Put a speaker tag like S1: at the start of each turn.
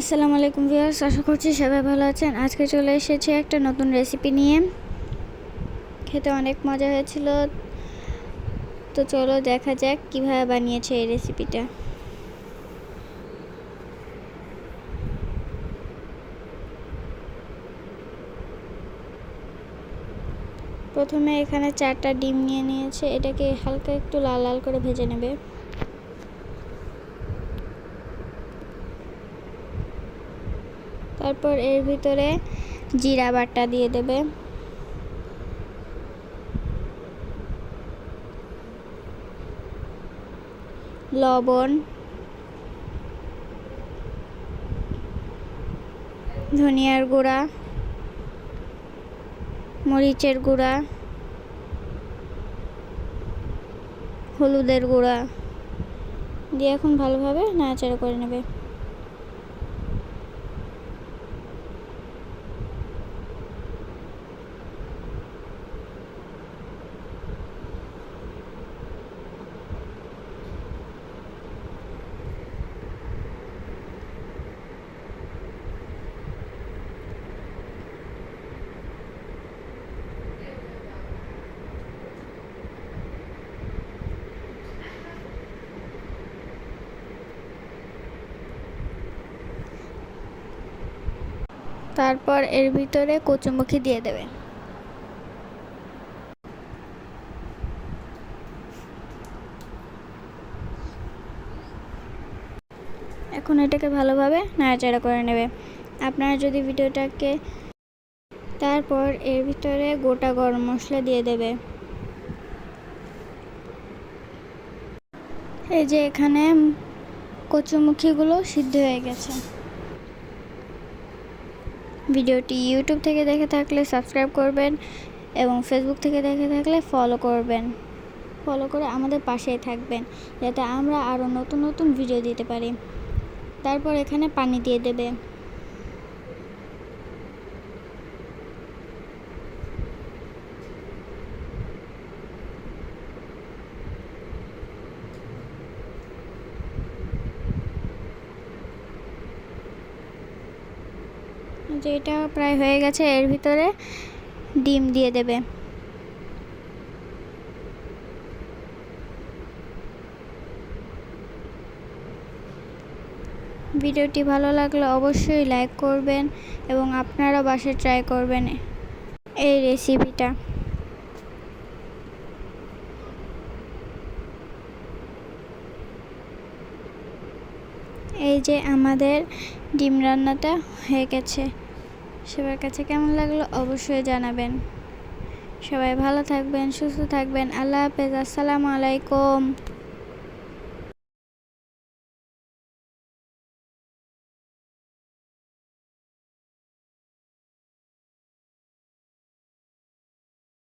S1: আসসালামু আলাইকুম ভিউয়ার্স, আশা করছি সবাই ভালো আছেন। আজকে চলে এসেছি একটা নতুন রেসিপি নিয়ে। খেতে অনেক মজা হয়েছিল। তো চলো দেখা যাক কীভাবে বানিয়েছে এই রেসিপিটা প্রথমে এখানে চারটা ডিম নিয়ে নিয়েছে। এটাকে হালকা একটু লাল লাল করে ভেজে নেবে। তারপর এর ভিতরে জিরা বাটা দিয়ে দেবে। লবণ, ধনিয়ার গুঁড়া, মরিচের গুঁড়া, হলুদের গুঁড়া দিয়ে এখন ভালোভাবে নাড়াচাড়া করে নেবে। তারপর এর ভিতরে কচুমুখি দিয়ে দেবে। এখন এটাকে ভালোভাবে নাড়াচাড়া করে নেবে। আপনারা যদি ভিডিওটাকে তারপর এর ভিতরে গোটা গরম মশলা দিয়ে দেবে। এই যে এখানে কচুমুখিগুলো সিদ্ধ হয়ে গেছে। ভিডিওটি ইউটিউব থেকে দেখে থাকলে সাবস্ক্রাইব করবেন এবং ফেসবুক থেকে দেখে থাকলে ফলো করবেন। ফলো করে আমাদের পাশেই থাকবেন, যাতে আমরা আরও নতুন নতুন ভিডিও দিতে পারি। তারপর এখানে পানি দিয়ে দেবে। যে এটা প্রায় হয়ে গেছে, এর ভিতরে ডিম দিয়ে দেবে। ভিডিওটি ভালো লাগলে অবশ্যই লাইক করবেন এবং আপনারা বাসায় ট্রাই করবেন এই রেসিপিটা। এই যে আমাদের ডিম রান্নাটা হয়ে গেছে। সবার কাছে কেমন লাগল অবশ্যই জানাবেন। সবাই ভালো থাকবেন, সুস্থ থাকবেন, আল্লাহ হাফেজ, আসসালামু আলাইকুম।